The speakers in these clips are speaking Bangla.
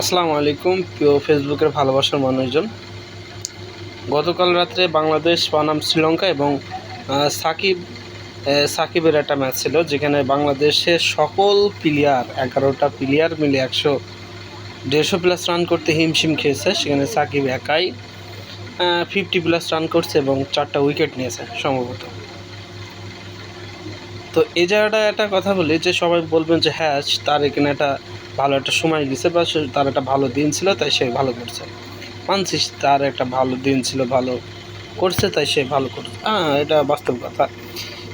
আসসালামু আলাইকুম, প্রিয় ফেসবুকের ভালোবাসার মানুষজন। গতকাল রাত্রে বাংলাদেশ বনাম শ্রীলঙ্কা এবং সাকিব সাকিবের একটা ম্যাচ ছিল, যেখানে বাংলাদেশের সকল প্লেয়ার, এগারোটা প্লেয়ার মিলে একশো দেড়শো প্লাস রান করতে হিমশিম খেয়েছে, সেখানে সাকিব একাই ফিফটি প্লাস রান করছে এবং চারটা উইকেট নিয়েছে, সম্ভবত। তো এই জায়গাটা একটা কথা বলি যে সবাই বলবেন যে হ্যাঁ তার এখানে একটা ভালো একটা সময় গেছে বা তার একটা ভালো দিন ছিল, তাই সে ভালো করছে। মানছিস তার একটা ভালো দিন ছিল, ভালো করছে, তাই সে ভালো করছে। হ্যাঁ এটা বাস্তব কথা।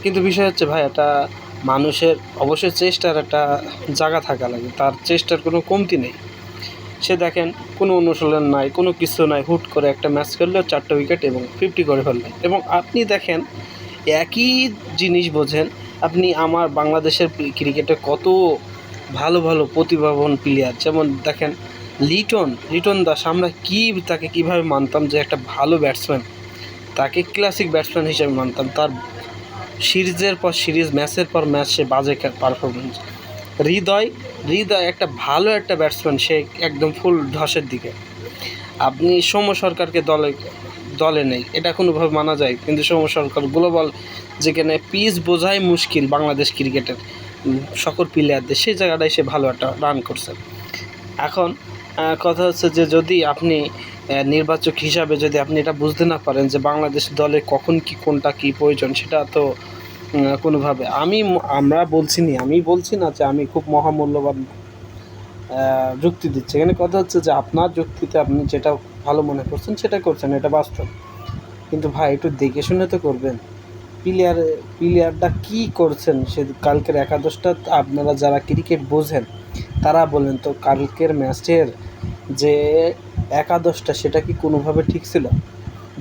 কিন্তু বিষয় হচ্ছে, ভাই এটা মানুষের অবশ্যই চেষ্টার একটা জায়গা থাকা লাগে। তার চেষ্টার কোনো কমতি নেই। সে দেখেন, কোনো অনুশীলন নাই, কোনো কিছু নাই, হুট করে একটা ম্যাচ খেললো, চারটে উইকেট এবং ফিফটি করে ফেললেন এবং আপনি দেখেন, একই জিনিস বোঝেন আপনি আমার বাংলাদেশের ক্রিকেটে কত ভালো ভালো প্রতিভাবান প্লেয়ার যেমন দেখেন, লিটন লিটন দাস, আমরা কি তাকে কীভাবে মানতাম যে একটা ভালো ব্যাটসম্যান তাকে ক্লাসিক ব্যাটসম্যান হিসেবে মানতাম। তার সিরিজের পর সিরিজ, ম্যাচের পর ম্যাচ সে বাজে পারফরমেন্স হৃদয় হৃদয় একটা ভালো একটা ব্যাটসম্যান সে একদম ফুল ধসের দিকে। আপনি সৌম্য সরকারকে দলে দলে নেই। এটা কোনোভাবে মানা যায়। কিন্তু সৌম্য সরকার গ্লোবাল যেখানে পিচ বোঝাই মুশকিল বাংলাদেশ ক্রিকেটের সকল প্লেয়ারদের, সেই জায়গাটায় সে ভালো একটা রান করছে। এখন কথা হচ্ছে যে যদি আপনি নির্বাচক হিসাবে যদি আপনি এটা বুঝতে না পারেন যে বাংলাদেশ দলে কখন কি, কোনটা কি প্রয়োজন, সেটা তো কোনোভাবে আমি আমরা বলছি নি। আমি বলছি না যে আমি খুব মহামূল্যবান যুক্তি দিচ্ছে। এখানে কথা হচ্ছে যে আপনার যুক্তিতে আপনি যেটা ভালো মনে করছেন সেটা করছেন, এটা বাস্তব। কিন্তু ভাই, একটু দেখে শুনে তো করবেন। প্লেয়ার প্লেয়ারটা কী করছেন? সে কালকের একাদশটা আপনারা যারা ক্রিকেট বোঝেন, তারা বলেন তো কালকের ম্যাচের যে একাদশটা, সেটা কি কোনোভাবে ঠিক ছিল?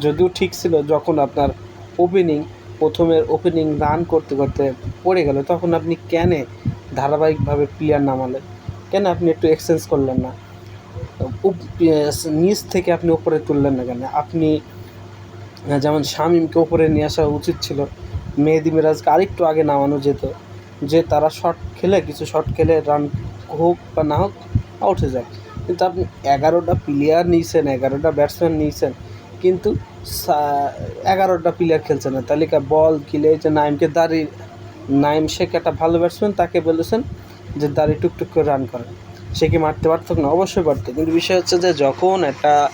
যদিও ঠিক ছিল, যখন আপনার ওপেনিং প্রথমের ওপেনিং রান করতে করতে পড়ে গেল, তখন আপনি কেন ধারাবাহিকভাবে প্লেয়ার নামালেন? কেন আপনি একটু এক্সচেঞ্জ করলেন না? নিচ থেকে আপনি উপরে তুললেন না কেন? আপনি যেমন শামীমকে ওপরে নিয়ে আসা উচিত ছিল, মেহেদি মিরাজকে আরেকটু আগে নামানো যেত, যে তারা শট খেলে, কিছু শট খেলে রান হোক বা না হোক আউট হয়ে যায়। কিন্তু আপনি এগারোটা প্লেয়ার নিয়েছেন, এগারোটা ব্যাটসম্যান নিয়েছেন, কিন্তু এগারোটা প্লেয়ার খেলছে না। তালিকা বল কিলে যে নাইমকে দাঁড়িয়ে, নাইম শেখ একটা ভালো ব্যাটসম্যান তাকে বলেছেন যে দাঁড়িয়ে টুকটুক করে রান করেন সে কি মারতে পারতো না? অবশ্যই পারতো। কিন্তু বিষয় হচ্ছে যে যখন একটা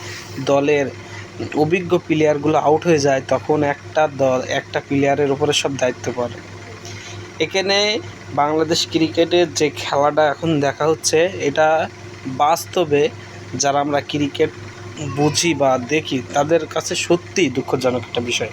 দলের অভিজ্ঞ প্লেয়ারগুলো আউট হয়ে যায়, তখন একটা দল, একটা প্লেয়ারের উপরে সব দায়িত্ব পড়ে। এখানে বাংলাদেশ ক্রিকেটের যে খেলাটা এখন দেখা হচ্ছে, এটা বাস্তবে যারা আমরা ক্রিকেট বুঝি বা দেখি, তাদের কাছে সত্যিই দুঃখজনক একটা বিষয়।